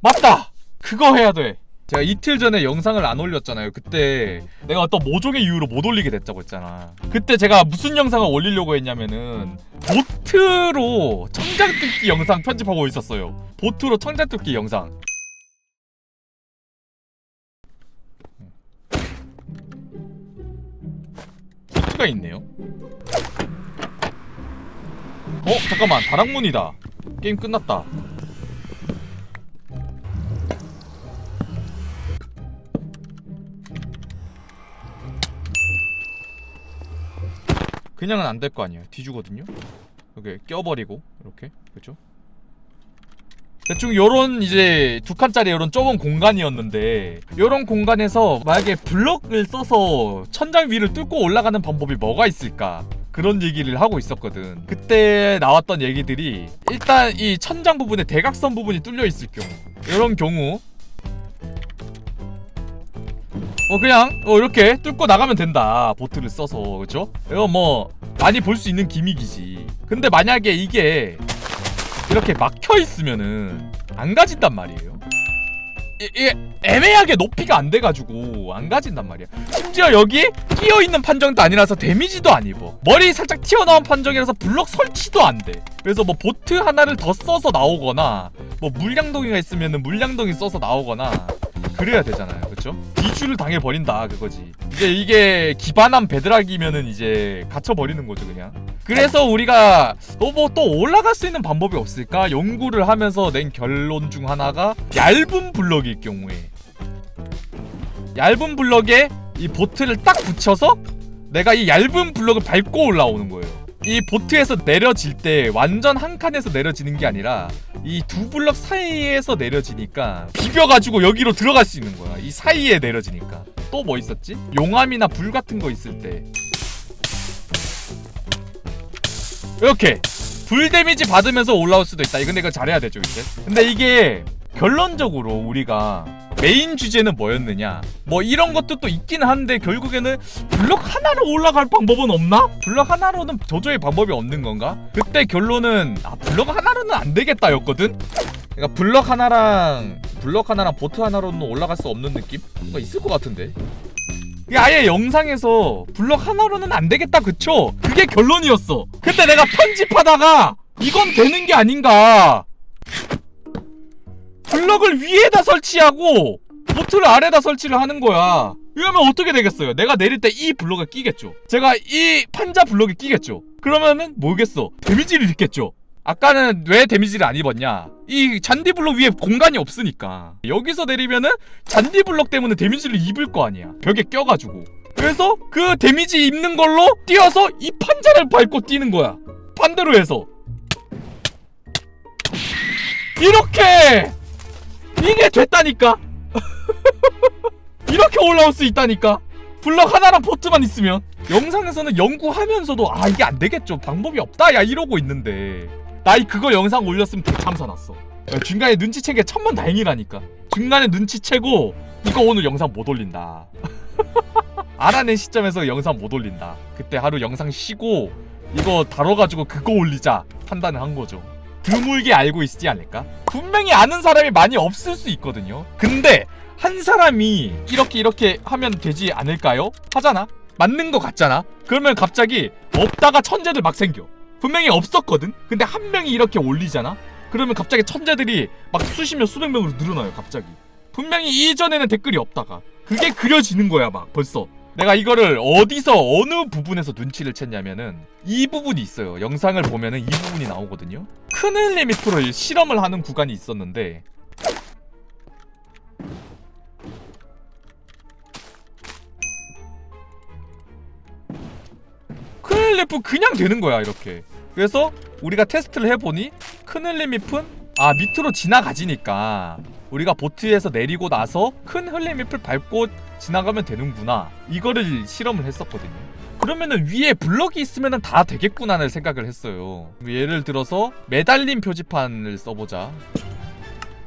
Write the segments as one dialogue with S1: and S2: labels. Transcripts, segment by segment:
S1: 맞다! 그거 해야 돼. 제가 이틀 전에 영상을 안 올렸잖아요. 그때 내가 어떤 모종의 이유로 못 올리게 됐다고 했잖아. 그때 제가 무슨 영상을 올리려고 했냐면은 보트로 청장 뜯기 영상 편집하고 있었어요. 보트로 청장 뜯기 영상. 보트가 있네요. 어 잠깐만 다락문이다. 게임 끝났다. 그냥은 안 될 거 아니에요. 뒤주거든요. 이렇게 껴버리고 이렇게 그렇죠? 대충 요런 이제 두 칸짜리 요런 좁은 공간이었는데 요런 공간에서 만약에 블럭을 써서 천장 위를 뚫고 올라가는 방법이 뭐가 있을까 그런 얘기를 하고 있었거든 그때 나왔던 얘기들이 일단 이 천장 부분에 대각선 부분이 뚫려 있을 경우 요런 경우 어 그냥 어 이렇게 뚫고 나가면 된다 보트를 써서 그죠? 이거 뭐 많이 볼 수 있는 기믹이지 근데 만약에 이게 이렇게 막혀 있으면은 안 가진단 말이에요. 이- 이게 애매하게 높이가 안 돼가지고 안 가진단 말이야. 심지어 여기 끼어 있는 판정도 아니라서 데미지도 안 입어. 머리 살짝 튀어나온 판정이라서 블럭 설치도 안 돼. 그래서 뭐 보트 하나를 더 써서 나오거나 뭐 물량동이가 있으면은 물량동이 써서 나오거나 그래야 되잖아요. 그렇죠? 이주를 당해 버린다 그거지. 이제 이게 기반한 베드락이면은 이제 갇혀 버리는 거죠 그냥. 그래서 우리가 또뭐또 올라갈 수 있는 방법이 없을까 연구를 하면서 낸 결론 중 하나가 얇은 블럭일 경우에 얇은 블럭에 이 보트를 딱 붙여서 내가 이 얇은 블럭을 밟고 올라오는 거예요. 이 보트에서 내려질 때 완전 한 칸에서 내려지는 게 아니라 이 두 블럭 사이에서 내려지니까 비벼가지고 여기로 들어갈 수 있는 거야. 이 사이에 내려지니까. 또 뭐 있었지? 용암이나 불 같은 거 있을 때 이렇게 불 데미지 받으면서 올라올 수도 있다. 이건 내가 잘해야 되죠, 이제. 근데 이게 결론적으로 우리가 메인 주제는 뭐였느냐? 뭐 이런 것도 또 있긴 한데 결국에는 블럭 하나로 올라갈 방법은 없나? 블럭 하나로는 도저히 방법이 없는 건가? 그때 결론은 아 블럭 하나로는 안 되겠다 였거든. 그러니까 블럭 하나랑 블럭 하나랑 보트 하나로는 올라갈 수 없는 느낌? 뭔가 있을 것 같은데. 아예 영상에서 블럭 하나로는 안 되겠다 그쵸? 그게 결론이었어. 그때 내가 편집하다가 이건 되는 게 아닌가. 블럭을 위에다 설치하고 보트를 아래다 설치를 하는 거야. 이러면 어떻게 되겠어요? 내가 내릴 때 이 블럭에 끼겠죠. 제가 이 판자 블럭에 끼겠죠. 그러면은 뭐겠어? 데미지를 입겠죠. 아까는 왜 데미지를 안 입었냐? 이 잔디 블럭 위에 공간이 없으니까 여기서 내리면은 잔디 블럭 때문에 데미지를 입을 거 아니야 벽에 껴가지고 그래서 그 데미지 입는 걸로 뛰어서 이 판자를 밟고 뛰는 거야 반대로 해서 이렇게 이게 됐다니까. 이렇게 올라올 수 있다니까. 블럭 하나랑 포트만 있으면. 영상에서는 연구하면서도 아 이게 안 되겠죠. 방법이 없다. 야 이러고 있는데. 나이 그거 영상 올렸으면 대참사 났어. 야, 중간에 눈치챈 게 천만 다행이라니까. 중간에 눈치채고 이거 오늘 영상 못 올린다. 알아낸 시점에서 영상 못 올린다. 그때 하루 영상 쉬고 이거 다뤄가지고 그거 올리자. 판단을 한 거죠 드물게 알고 있지 않을까? 분명히 아는 사람이 많이 없을 수 있거든요. 근데 한 사람이 이렇게 이렇게 하면 되지 않을까요? 하잖아? 맞는 거 같잖아? 그러면 갑자기 없다가 천재들 막 생겨. 분명히 없었거든? 근데 한 명이 이렇게 올리잖아? 그러면 갑자기 천재들이 막 수십 명 수백 명으로 늘어나요 갑자기. 분명히 이전에는 댓글이 없다가. 그게 그려지는 거야 막 벌써 내가 이거를 어디서 어느 부분에서 눈치를 챘냐면은 이 부분이 있어요. 영상을 보면은 이 부분이 나오거든요. 큰 리미트로 실험을 하는 구간이 있었는데. 크넬리프 그냥 되는 거야 이렇게. 그래서 우리가 테스트를 해보니 크넬리미프는 아 밑으로 지나가지니까 우리가 보트에서 내리고 나서 큰 흘림잎을 밟고 지나가면 되는구나 이거를 실험을 했었거든요 그러면은 위에 블럭이 있으면은 다 되겠구나를 생각을 했어요 예를 들어서 매달림 표지판을 써보자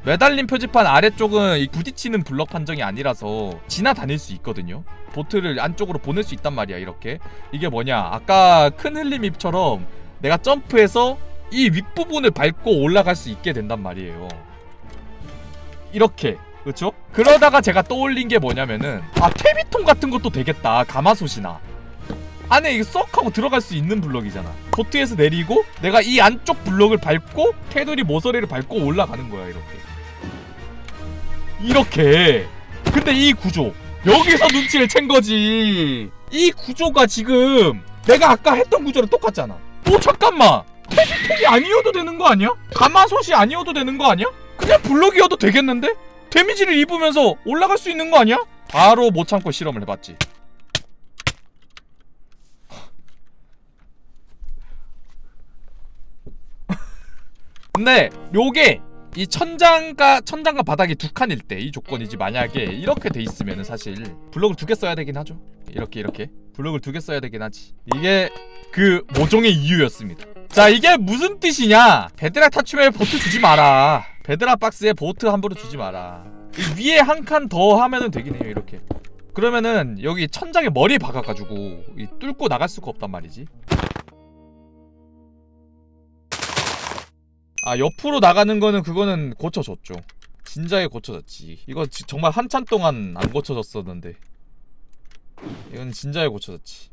S1: 매달림 표지판 아래쪽은 이 부딪히는 블럭 판정이 아니라서 지나다닐 수 있거든요. 보트를 안쪽으로 보낼 수 있단 말이야, 이렇게. 이게 뭐냐? 아까 큰 흘림잎처럼 내가 점프해서 이 윗부분을 밟고 올라갈 수 있게 된단 말이에요. 이렇게 그렇죠? 그러다가 제가 떠올린 게 뭐냐면은 아 퇴비통 같은 것도 되겠다 가마솥이나. 안에 이게 썩 하고 들어갈 수 있는 블럭이잖아. 보트에서 내리고 내가 이 안쪽 블럭을 밟고 테두리 모서리를 밟고 올라가는 거야 이렇게. 이렇게. 근데 이 구조 여기서 눈치를 챈 거지. 이 구조가 지금 내가 아까 했던 구조랑 똑같잖아. 오 잠깐만 퇴비통이 아니어도 되는 거 아니야? 가마솥이 아니어도 되는 거 아니야? 그냥 블럭이어도 되겠는데? 데미지를 입으면서 올라갈 수 있는 거 아니야? 바로 못 참고 실험을 해봤지 근데 요게 이 천장과 천장과 바닥이 두 칸일 때 이 조건이지 만약에 이렇게 돼 있으면은 사실 블럭을 두 개 써야 되긴 하죠 이렇게 이렇게 블럭을 두 개 써야 되긴 하지 이게 그 모종의 이유였습니다 자 이게 무슨 뜻이냐? 베드락 타춤에 보트 주지 마라. 베드락 박스에 보트 함부로 주지 마라. 이 위에 한 칸 더 하면은 되긴 해요 이렇게. 그러면은 여기 천장에 머리 박아가지고 이 뚫고 나갈 수가 없단 말이지. 아 옆으로 나가는 거는 그거는 고쳐줬죠. 진작에 고쳐졌지. 이거 지- 정말 한참 동안 안 고쳐졌었는데. 이건 진작에 고쳐졌지